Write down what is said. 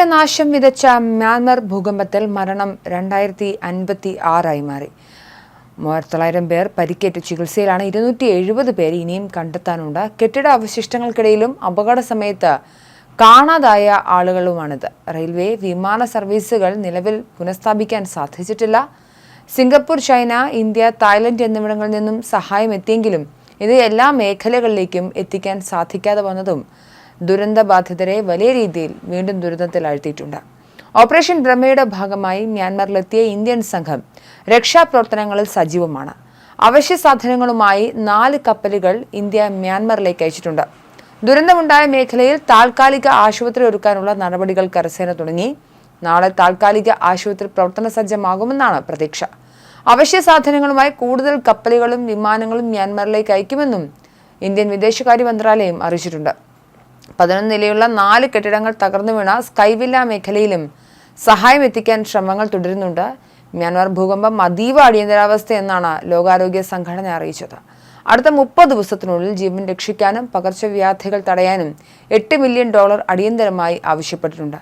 ഭീകരനാശം വിതച്ച മ്യാൻമർ ഭൂകമ്പത്തിൽ മരണം രണ്ടായിരത്തി അൻപത്തി ആറായി മാറി. മൂവായിരത്തൊള്ളായിരം പേർ പരിക്കേറ്റ് ചികിത്സയിലാണ് ഇരുന്നൂറ്റി എഴുപത് പേര് ഇനിയും കണ്ടെത്താനുണ്ട്. കെട്ടിട അവശിഷ്ടങ്ങൾക്കിടയിലും അപകട സമയത്ത് കാണാതായ ആളുകളുമാണിത്. റെയിൽവേ വിമാന സർവീസുകൾ നിലവിൽ പുനഃസ്ഥാപിക്കാൻ സാധിച്ചിട്ടില്ല. സിംഗപ്പൂർ ചൈന ഇന്ത്യ തായ്ലൻഡ് എന്നിവിടങ്ങളിൽ നിന്നും സഹായം എത്തിയെങ്കിലും ഇത് എല്ലാ മേഖലകളിലേക്കും എത്തിക്കാൻ സാധിക്കാതെ വന്നതും ദുരന്തബാധിതരെ വലിയ രീതിയിൽ വീണ്ടും ദുരന്തത്തിൽ ആഴ്ത്തിയിട്ടുണ്ട് ഓപ്പറേഷൻ ബ്രഹ്മയുടെ ഭാഗമായി മ്യാൻമറിലെത്തിയ ഇന്ത്യൻ സംഘം രക്ഷാപ്രവർത്തനങ്ങളിൽ സജീവമാണ്. അവശ്യ സാധനങ്ങളുമായി നാല് കപ്പലുകൾ ഇന്ത്യ മ്യാൻമറിലേക്ക് അയച്ചിട്ടുണ്ട്. ദുരന്തമുണ്ടായ മേഖലയിൽ താൽക്കാലിക ആശുപത്രി ഒരുക്കാനുള്ള നടപടികൾ കരസേന തുടങ്ങി. നാളെ താൽക്കാലിക ആശുപത്രി പ്രവർത്തന സജ്ജമാകുമെന്നാണ് പ്രതീക്ഷ. അവശ്യ സാധനങ്ങളുമായി കൂടുതൽ കപ്പലുകളും വിമാനങ്ങളും മ്യാൻമറിലേക്ക് അയക്കുമെന്നും ഇന്ത്യൻ വിദേശകാര്യ മന്ത്രാലയം അറിയിച്ചിട്ടുണ്ട്. പതിനൊന്ന് നിലയുള്ള നാല് കെട്ടിടങ്ങൾ തകർന്നു വീണ സ്കൈവില്ല മേഖലയിലും സഹായം എത്തിക്കാൻ ശ്രമങ്ങൾ തുടരുന്നുണ്ട്. മ്യാൻമാർ ഭൂകമ്പം അതീവ അടിയന്തരാവസ്ഥ എന്നാണ് ലോകാരോഗ്യ സംഘടന അറിയിച്ചത്. അടുത്ത മുപ്പത് ദിവസത്തിനുള്ളിൽ ജീവൻ രക്ഷിക്കാനും പകർച്ചവ്യാധികൾ തടയാനും എട്ട് മില്യൺ ഡോളർ അടിയന്തരമായി ആവശ്യപ്പെട്ടിട്ടുണ്ട്.